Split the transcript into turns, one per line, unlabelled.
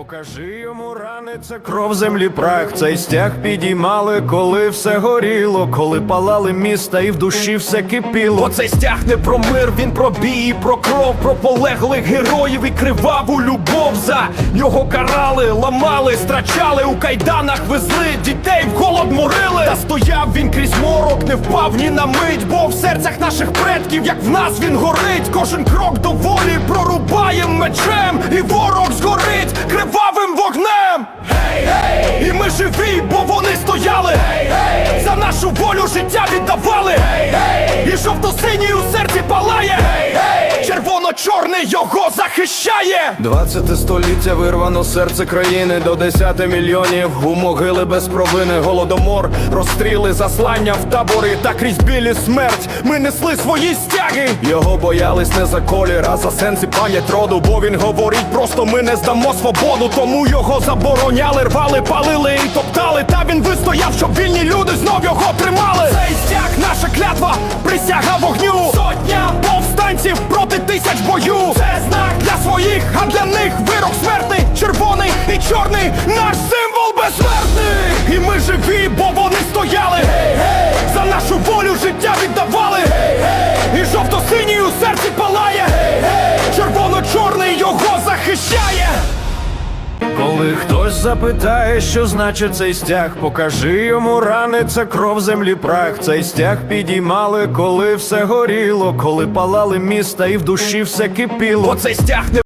покажи йому рани, це кров землі прах. Цей стяг підіймали, коли все горіло, коли палали міста і в душі все кипіло.
Бо цей стяг не про мир, він про бій, про кров, про полеглих героїв і криваву любов. За нього карали, ламали, страчали у кайданах, везли дітей в голод морили. Та стояв він крізь морок, не впав ні на мить, бо в серцях наших предків, як в нас він горить. Кожен крок до волі прорубаєм мечем, і ворог живі, бо вони стояли. За нашу волю життя віддавали. І жовто-синій у серці палає Червоно-чорний його захищає!
20 століття вирвано серце країни. До 10 мільйонів у могили без провини. Голодомор,
Розстріли, заслання в табори та крізь білі смерть Ми несли свої стяги. Його боялись не за колір, а за сенс і пам'ять роду. Бо він говорить просто ми не здамо свободу. Тому його забороняли, рвали, палили і топтали. Та він вистояв, щоб вільні люди знов його тримали. Цей стяг, наша клятва, присяга вогню. Сотня повстанців проти тисяч бою Це знак для своїх, а для них вирок смертний Червоний і чорний, наш символ
хтось запитає, що значить цей стяг, покажи йому рани, це кров землі прах. Цей стяг підіймали, коли все горіло, коли палали міста і в душі все кипіло.
Бо цей стяг не